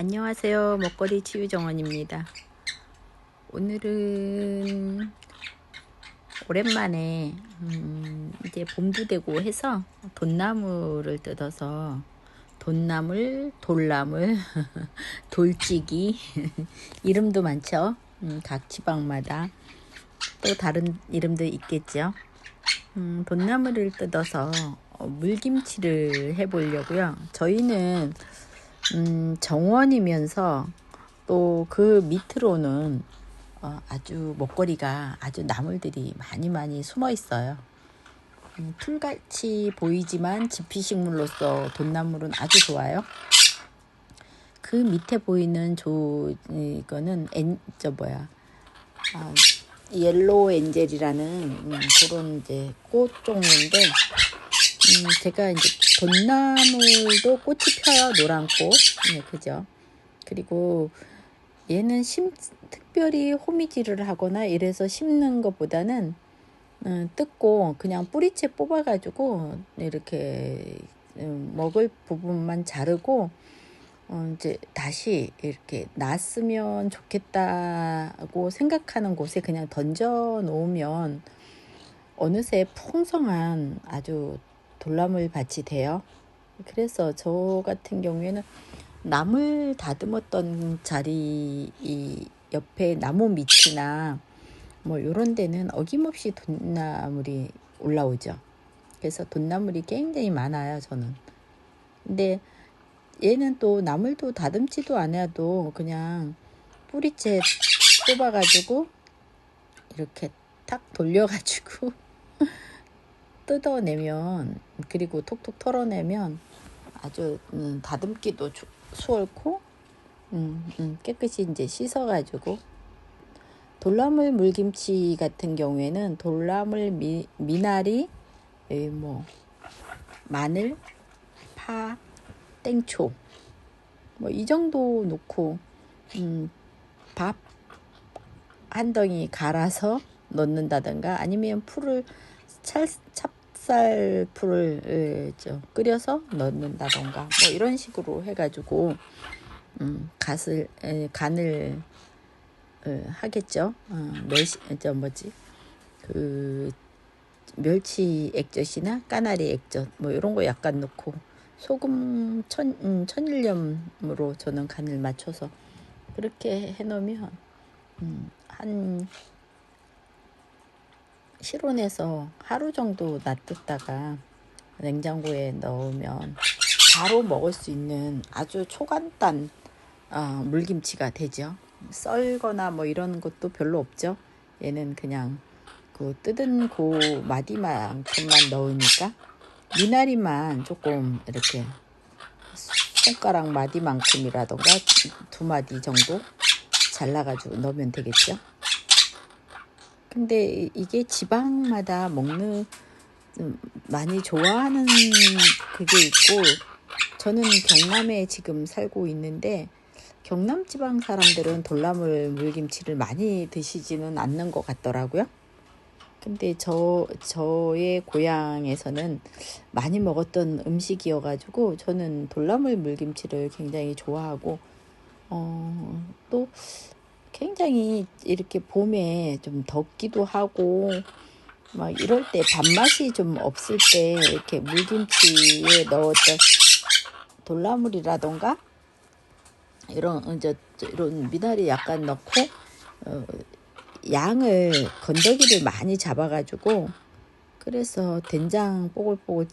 안녕하세요. 먹거리 치유 정원입니다. 오늘은 오랜만에 음, 이제 봄도 되고 해서 돈나무를 뜯어서 돈나물, 돌나물, 돌찌기 이름도 많죠. 음, 각 지방마다 또 다른 이름도 있겠죠. 음, 돈나물을 뜯어서 어, 물김치를 해 보려고요. 저희는 음, 정원이면서 또 그 밑으로는 어, 아주 먹거리가 아주 나물들이 많이 많이 숨어 있어요. 음, 풀같이 보이지만 지피식물로서 돈나물은 아주 좋아요. 그 밑에 보이는 조 이거는 엔, 저 뭐야 아, 옐로우 엔젤이라는 음, 그런 이제 꽃 종류인데 음, 제가 이제 돈나물도 꽃이 펴요 노란 꽃 네, 그죠 그리고 얘는 심 특별히 호미질을 하거나 이래서 심는 것보다는 음, 뜯고 그냥 뿌리채 뽑아가지고 이렇게 음, 먹을 부분만 자르고 어, 이제 다시 이렇게 났으면 좋겠다고 생각하는 곳에 그냥 던져 놓으면 어느새 풍성한 아주 돌나물 밭이 돼요. 그래서 저 같은 경우에는 나물 다듬었던 자리 이 옆에 나무 밑이나 뭐 요런 데는 어김없이 돈나물이 올라오죠. 그래서 돈나물이 굉장히 많아요, 저는. 근데 얘는 또 나물도 다듬지도 않아도 그냥 뿌리채 뽑아가지고 이렇게 탁 돌려가지고 뜯어내면 그리고 톡톡 털어내면 아주 음, 다듬기도 주, 수월고 음, 음, 깨끗이 이제 씻어가지고. 돌나물 물김치 같은 경우에는 돌나물 미, 미나리 에, 뭐 마늘 파 땡초. 뭐 이 정도 넣고 음, 밥 한 덩이 갈아서 넣는다든가 아니면 풀을 찰, 찹 쌀 풀을 저 끓여서 넣는다던가 뭐 이런 식으로 해가지고 음, 갓을 에, 간을 에, 하겠죠. 어, 멸시 저 뭐지 그 멸치 액젓이나 까나리 액젓 뭐 이런 거 약간 넣고 소금 천 음, 천일염으로 저는 간을 맞춰서 그렇게 해놓으면 음, 한 실온에서 하루 정도 놔뒀다가 냉장고에 넣으면 바로 먹을 수 있는 아주 초간단 어, 물김치가 되죠. 썰거나 뭐 이런 것도 별로 없죠. 얘는 그냥 그 뜯은 고 마디만큼만 넣으니까 미나리만 조금 이렇게 손가락 마디만큼이라던가 두 마디 정도 잘라가지고 넣으면 되겠죠. 근데 이게 지방마다 먹는 많이 좋아하는 그게 있고 저는 경남에 지금 살고 있는데 경남 지방 사람들은 돌나물 물김치를 많이 드시지는 않는 것 같더라고요. 근데 저 저의 고향에서는 많이 먹었던 음식이어가지고 저는 돌나물 물김치를 굉장히 좋아하고 어, 또 굉장히 이렇게 봄에 좀 덥기도 하고 막 이럴 때 밥맛이 좀 없을 때 이렇게 물김치에 넣었던 돌나물이라던가? 이런 이제 이런 미나리 약간 넣고 어, 양을 건더기를 많이 잡아가지고 그래서 된장 뽀글뽀글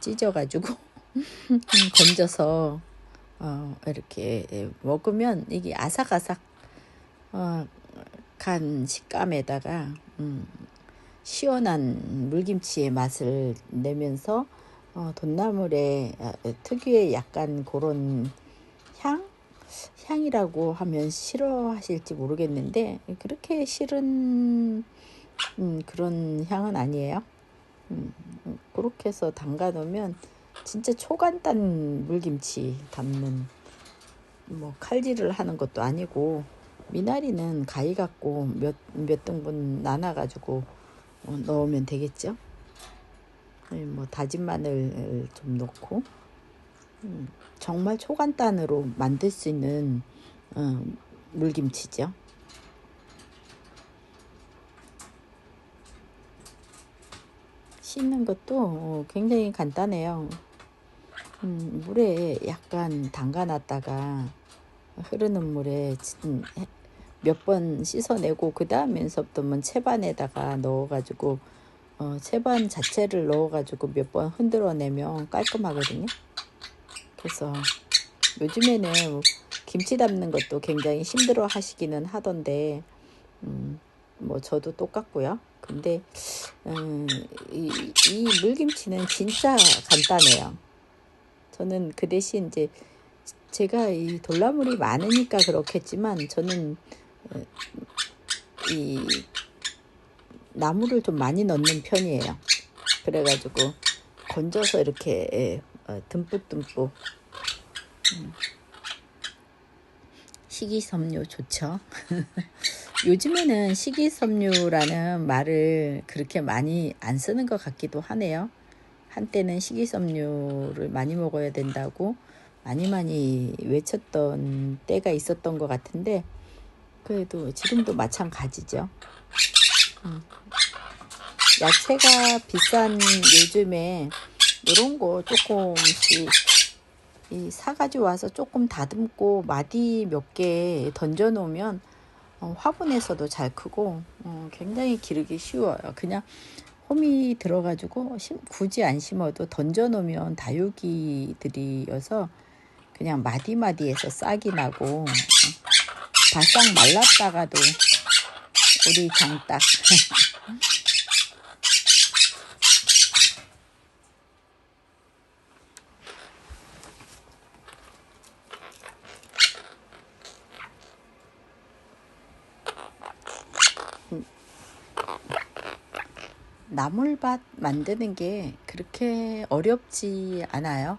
찢어가지고 건져서 어, 이렇게 먹으면 이게 아삭아삭 어, 간 식감에다가 음, 시원한 물김치의 맛을 내면서 어, 돈나물의 어, 특유의 약간 그런 향? 향이라고 하면 싫어하실지 모르겠는데 그렇게 싫은 음, 그런 향은 아니에요. 음, 그렇게 해서 담가 놓으면 진짜 초간단 물김치 담는 뭐 칼질을 하는 것도 아니고 미나리는 가위 갖고 몇, 몇 등분 나눠가지고 어, 넣으면 되겠죠. 뭐 다진 마늘 좀 넣고 음, 정말 초간단으로 만들 수 있는 어, 물김치죠. 씻는 것도 어, 굉장히 간단해요. 음, 물에 약간 담가 놨다가 흐르는 물에 몇 번 씻어내고 그 다음에서부터는 채반에다가 넣어가지고 어, 채반 자체를 넣어가지고 몇 번 흔들어내면 깔끔하거든요. 그래서 요즘에는 뭐 김치 담는 것도 굉장히 힘들어 하시기는 하던데 음, 뭐 저도 똑같고요. 근데 음, 이, 이 물김치는 진짜 간단해요. 저는 그 대신 이제 제가 이 돌나물이 많으니까 그렇겠지만 저는 어, 이 나물을 좀 많이 넣는 편이에요. 그래가지고 건져서 이렇게 예, 어, 듬뿍듬뿍 음. 식이섬유 좋죠. 요즘에는 식이섬유라는 말을 그렇게 많이 안 쓰는 것 같기도 하네요. 한때는 식이섬유를 많이 먹어야 된다고 많이 많이 외쳤던 때가 있었던 것 같은데 그래도 지금도 마찬가지죠. 음. 야채가 비싼 요즘에 이런 거 조금씩 이 사가지고 와서 조금 다듬고 마디 몇 개 던져 놓으면 어, 화분에서도 잘 크고 어, 굉장히 기르기 쉬워요. 그냥 홈이 들어가지고 심, 굳이 안 심어도 던져 놓으면 다육이들이어서 그냥 마디마디에서 싹이 나고 어, 바싹 말랐다가도 우리 장딱 나물밭 만드는 게 그렇게 어렵지 않아요.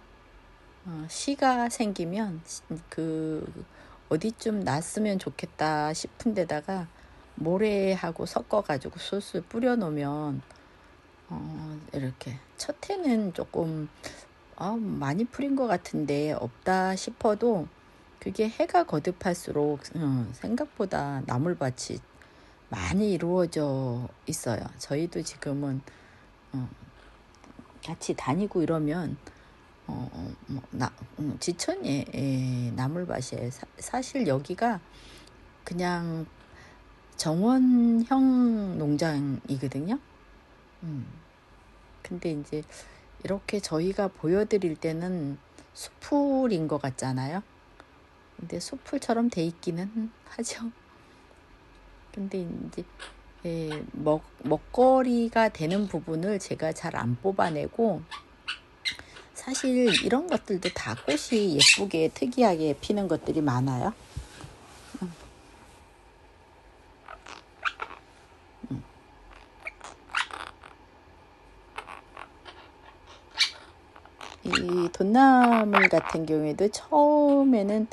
어, 씨가 생기면 그 어디쯤 났으면 좋겠다 싶은 데다가 모래하고 섞어가지고 술술 뿌려 놓으면 어, 이렇게 첫 해는 조금 어, 많이 풀린 것 같은데 없다 싶어도 그게 해가 거듭할수록 어, 생각보다 나물밭이 많이 이루어져 있어요. 저희도 지금은 어, 같이 다니고 이러면 어, 어 뭐, 나, 음, 지천에 에, 나물밭에 사, 사실 여기가 그냥 정원형 농장이거든요. 음. 근데 이제 이렇게 저희가 보여드릴 때는 수풀인 것 같잖아요. 근데 수풀처럼 돼 있기는 하죠. 근데 이제 예, 먹, 먹거리가 되는 부분을 제가 잘 안 뽑아내고 사실 이런 것들도 다 꽃이 예쁘게 특이하게 피는 것들이 많아요. 음. 음. 이 돈나물 같은 경우에도 처음에는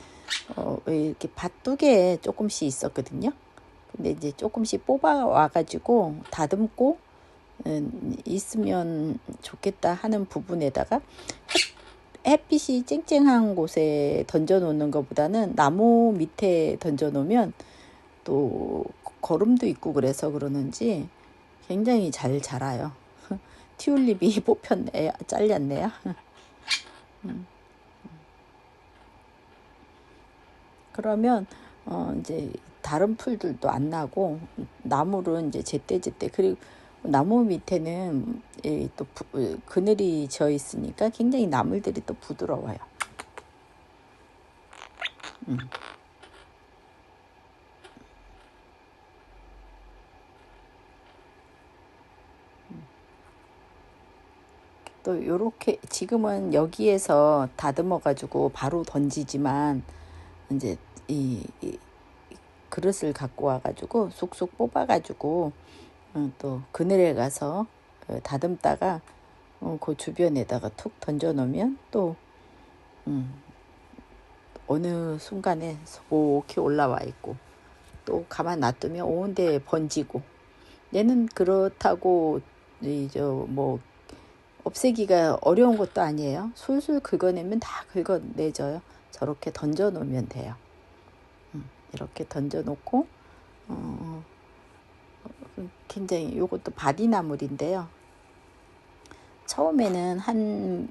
어, 이렇게 밭두개에 조금씩 있었거든요. 근데 이제 조금씩 뽑아 와가지고 다듬고 음, 있으면 좋겠다 하는 부분에다가 햇빛이 쨍쨍한 곳에 던져 놓는 것보다는 나무 밑에 던져 놓으면 또 거름도 있고 그래서 그러는지 굉장히 잘 자라요. 튤립이 뽑혔네, 잘렸네요. 음. 그러면 어 이제 다른 풀들도 안 나고 나물은 이제 제때 제때 그리고 나무 밑에는 또 부, 그늘이 져 있으니까 굉장히 나물들이 또 부드러워요. 음. 또 요렇게 지금은 여기에서 다듬어 가지고 바로 던지지만 이제 이, 이 그릇을 갖고 와 가지고 쏙쏙 뽑아 가지고 어, 또 그늘에 가서 어, 다듬다가 어, 그 주변에다가 툭 던져 놓으면 또 음, 어느 순간에 소복히 올라와 있고 또 가만 놔두면 온데 번지고 얘는 그렇다고 이저 뭐 없애기가 어려운 것도 아니에요. 술술 긁어내면 다 긁어내져요. 저렇게 던져 놓으면 돼요. 음, 이렇게 던져 놓고 어, 어, 굉장히 요것도 바디나물인데요. 처음에는 한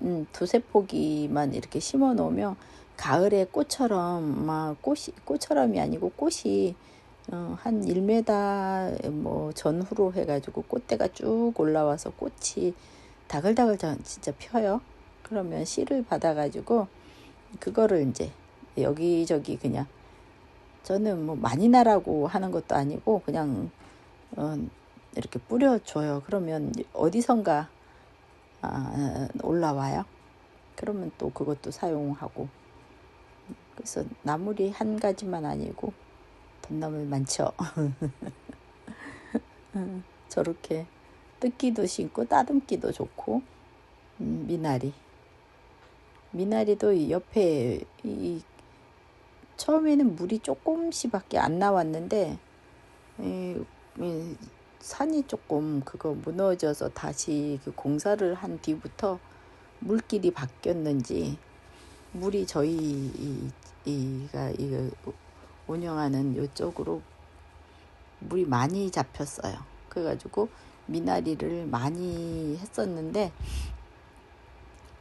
음, 두세 포기만 이렇게 심어 놓으면 가을에 꽃처럼 막 꽃이 꽃처럼이 아니고 꽃이 어, 한 1m 뭐 전후로 해가지고 꽃대가 쭉 올라와서 꽃이 다글다글 자- 진짜 펴요. 그러면 씨를 받아가지고 그거를 이제 여기저기 그냥 저는 뭐 많이 나라고 하는 것도 아니고 그냥 어, 이렇게 뿌려줘요. 그러면 어디선가 아, 올라와요. 그러면 또 그것도 사용하고 그래서 나물이 한 가지만 아니고 덧나물 많죠. 음, 저렇게 뜯기도 심고 따듬기도 좋고 음, 미나리 미나리도 이 옆에 이 처음에는 물이 조금씩밖에 안 나왔는데 산이 조금 그거 무너져서 다시 그 공사를 한 뒤부터 물길이 바뀌었는지 물이 저희 이, 이가 이거 운영하는 요쪽으로 물이 많이 잡혔어요. 그래가지고 미나리를 많이 했었는데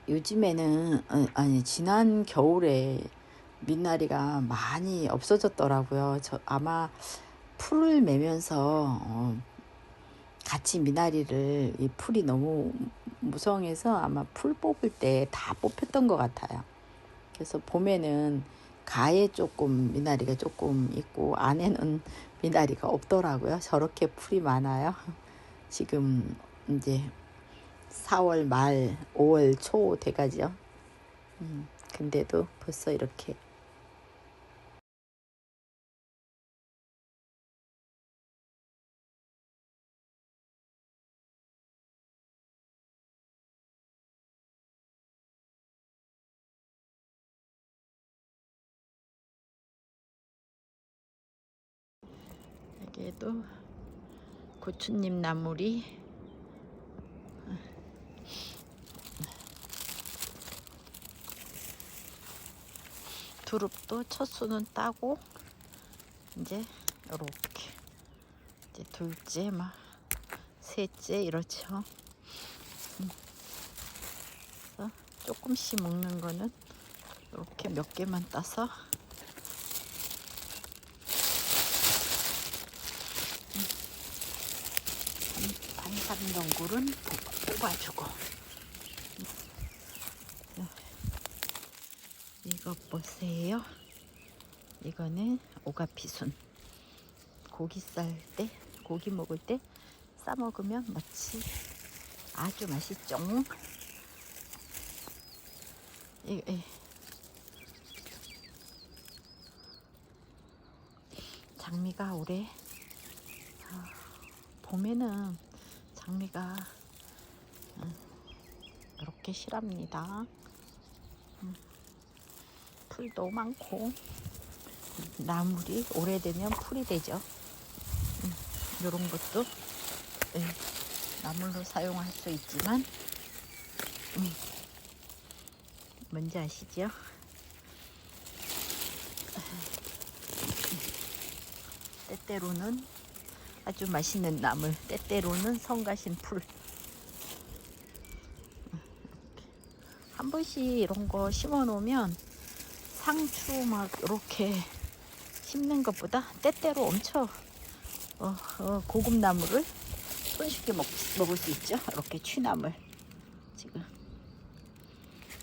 요즘에는 어, 아니 지난 겨울에 미나리가 많이 없어졌더라고요. 저 아마 풀을 매면서 어, 같이 미나리를 이 풀이 너무 무성해서 아마 풀 뽑을 때 다 뽑혔던 것 같아요. 그래서 봄에는 가에 조금 미나리가 조금 있고 안에는 미나리가 없더라고요. 저렇게 풀이 많아요. 지금 이제 4월 말, 5월 초 돼가죠. 음, 근데도 벌써 이렇게 여기에도 고추잎 나물이 두릅도 첫 수는 따고 이제 이렇게 이제 둘째 막 셋째 이렇죠. 음. 조금씩 먹는 거는 이렇게 몇 개만 따서 반삼덩굴은 뽑아주고 이거 보세요. 이거는 오가피순. 고기 쌀 때, 고기 먹을 때 싸 먹으면 마치 아주 맛있죠. 이, 이. 장미가 올해 아, 봄에는 장미가 음, 이렇게 실합니다. 음, 풀도 많고 나물이 오래되면 풀이 되죠. 음, 이런 것도 예, 나물로 사용할 수 있지만 음, 뭔지 아시죠? 때때로는 아주 맛있는 나물, 때때로는 성가신 풀. 한 번씩 이런 거 심어 놓으면 상추 막 이렇게 심는 것보다 때때로 엄청 어, 어, 고급 나물을 손쉽게 먹, 먹을 수 있죠. 이렇게 취나물. 지금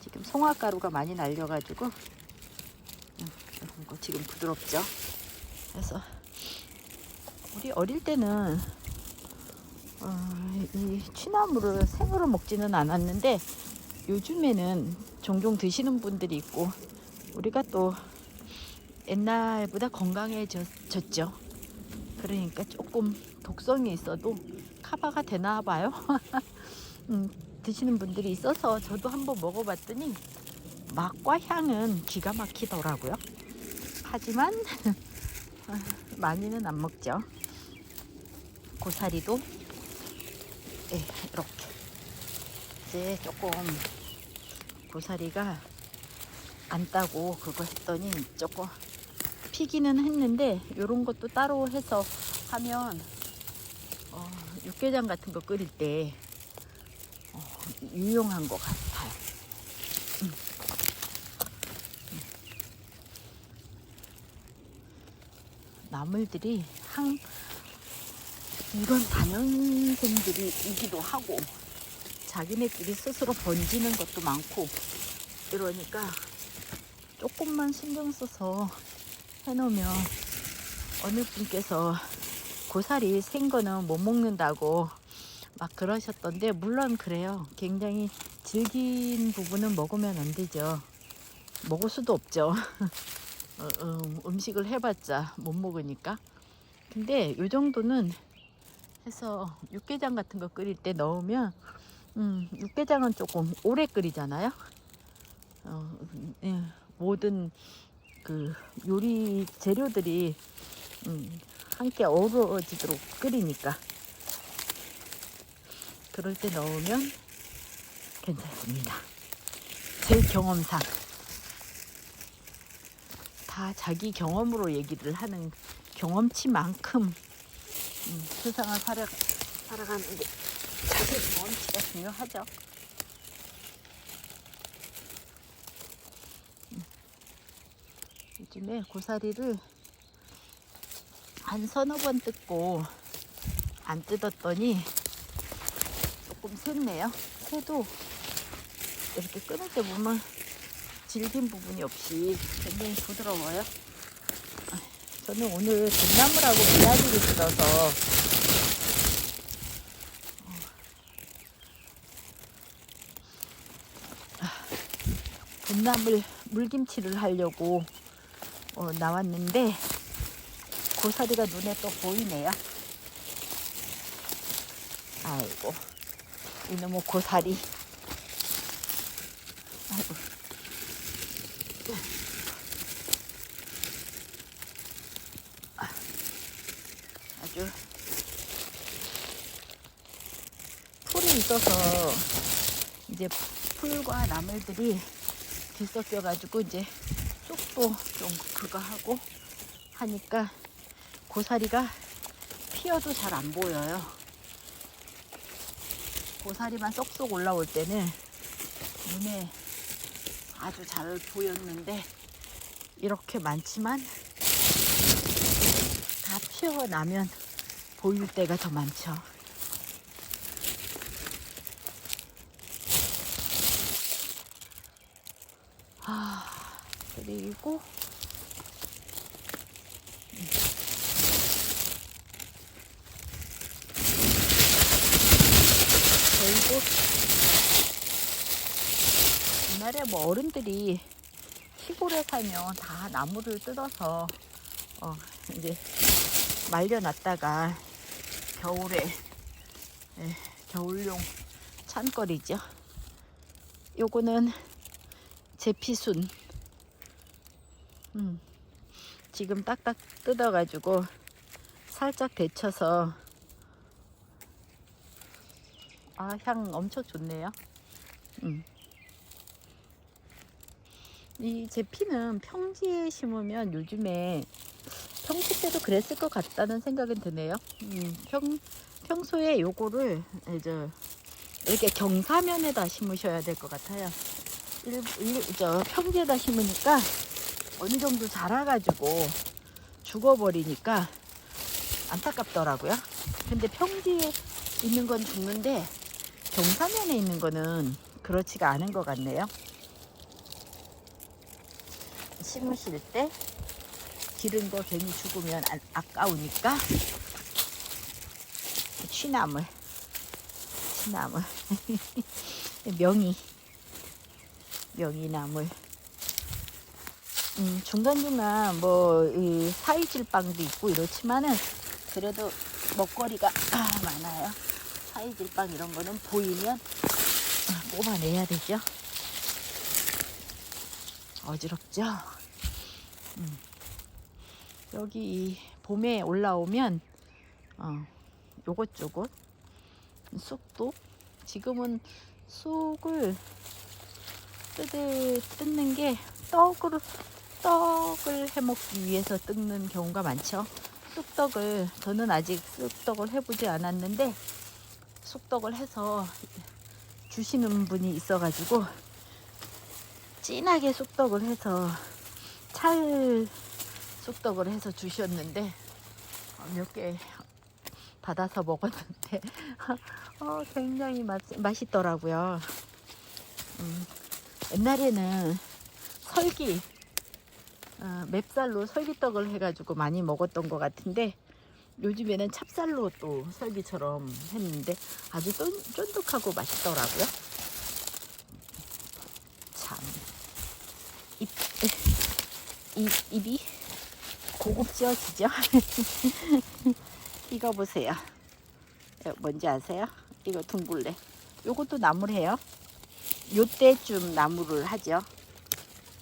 지금 송화가루가 많이 날려가지고 음, 이런 거 지금 부드럽죠. 그래서 우리 어릴 때는 어, 이 취나물을 생으로 먹지는 않았는데 요즘에는 종종 드시는 분들이 있고 우리가 또 옛날보다 건강해졌죠. 그러니까 조금 독성이 있어도 카바가 되나 봐요. 음, 드시는 분들이 있어서 저도 한번 먹어봤더니 맛과 향은 기가 막히더라고요. 하지만 많이는 안 먹죠. 고사리도 예, 이렇게 어제 조금 고사리가 안 따고 그거 했더니 조금 피기는 했는데 이런 것도 따로 해서 하면 어, 육개장 같은 거 끓일 때 어, 유용한 것 같아요. 음. 음. 나물들이 한 이런 단연생들이이기도 하고 자기네끼리 스스로 번지는 것도 많고 이러니까 조금만 신경 써서 해놓으면 어느 분께서 고사리 생 거는 못 먹는다고 막 그러셨던데 물론 그래요. 굉장히 질긴 부분은 먹으면 안 되죠. 먹을 수도 없죠. 어, 어, 음식을 해봤자 못 먹으니까. 근데 요 정도는 해서 육개장 같은 거 끓일 때 넣으면 음, 육개장은 조금 오래 끓이잖아요. 어, 예, 모든 그 요리 재료들이 음, 함께 어우러지도록 끓이니까 그럴 때 넣으면 괜찮습니다. 제 경험상 다 자기 경험으로 얘기를 하는 경험치만큼 음, 세상을 살아, 살아가는데 자기 경험치가 중요하죠. 음. 요즘에 고사리를 한 서너 번 뜯고 안 뜯었더니 조금 샜네요. 새도 이렇게 끊을 때 보면 질긴 부분이 없이 굉장히 부드러워요. 아, 저는 오늘 등나물하고 미나리를 들어서 등나물 물김치를 하려고 어, 나왔는데 고사리가 눈에 또 보이네요. 아이고 이놈의 고사리. 아이고. 아주 풀이 있어서 이제 풀과 나물들이 뒤섞여 가지고 이제 쑥도 좀 그거 하고 하니까 고사리가 피어도 잘 안 보여요. 고사리만 쏙쏙 올라올 때는 눈에 아주 잘 보였는데 이렇게 많지만 다 피어나면 보일 때가 더 많죠. 아, 그리고 저희도 옛날에 뭐 어른들이 시골에 살면 다 나무를 뜯어서 어 이제 말려놨다가 겨울에 예, 겨울용 찬거리죠. 요거는 제피순. 음, 지금 딱딱 뜯어가지고 살짝 데쳐서 아, 향 엄청 좋네요. 음. 이 제피는 평지에 심으면 요즘에 평지 때도 그랬을 것 같다는 생각은 드네요. 음, 평, 평소에 요거를 이제 이렇게 경사면에다 심으셔야 될 것 같아요. 일, 일, 저 평지에다 심으니까 어느 정도 자라가지고 죽어버리니까 안타깝더라고요. 근데 평지에 있는 건 죽는데 경사면에 있는 거는 그렇지가 않은 것 같네요. 심으실 때 기른 거 괜히 죽으면 아, 아까우니까 취나물 취나물. 명이 명이나물. 음, 중간중간 뭐이 사이질빵도 있고 이렇지만은 그래도 먹거리가 아, 많아요. 사이질빵 이런 거는 보이면 아, 뽑아내야 되죠. 어지럽죠? 음. 여기 이 봄에 올라오면 어, 요것저것 쑥도 지금은 쑥을 뜯을, 뜯는 게 떡으로 떡을 해 먹기 위해서 뜯는 경우가 많죠. 쑥떡을 저는 아직 쑥떡을 해보지 않았는데 쑥떡을 해서 주시는 분이 있어가지고 진하게 쑥떡을 해서 찰 쑥떡을 해서 주셨는데 몇 개 받아서 먹었는데 어, 굉장히 맛, 맛있더라고요. 음, 옛날에는 설기 어, 맵쌀로 설기떡을 해가지고 많이 먹었던 것 같은데 요즘에는 찹쌀로 또 설기처럼 했는데 아주 쫀, 쫀득하고 맛있더라고요. 참 입, 입, 입이 고급지어지죠? 이거 보세요. 어, 뭔지 아세요? 이거 둥글레. 요것도 나무래요. 요때쯤 나무를 하죠.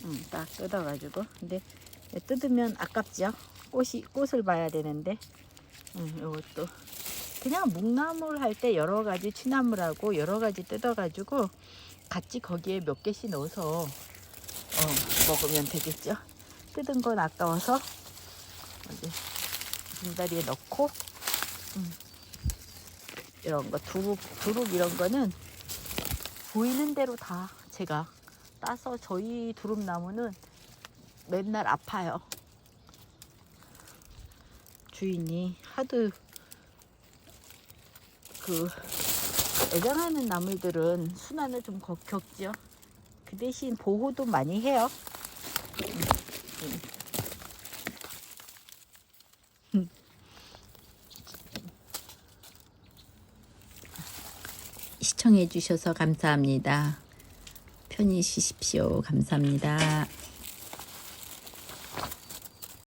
음, 딱 뜯어가지고. 근데 뜯으면 아깝죠. 꽃이 꽃을 봐야 되는데. 음, 요것도 그냥 묵나물 할 때 여러 가지 취나물하고 여러 가지 뜯어가지고 같이 거기에 몇 개씩 넣어서 어, 먹으면 되겠죠. 뜯은 건 아까워서 이제 분다리에 넣고 음, 이런 거 두릅 두릅 이런 거는 보이는 대로 다 제가 따서 저희 두릅 나무는 맨날 아파요. 주인이 하도 그 애정하는 나물들은 순환을 좀 거- 겪죠. 그 대신 보호도 많이 해요. 시청해 주셔서 감사합니다. 편히 쉬십시오. 감사합니다.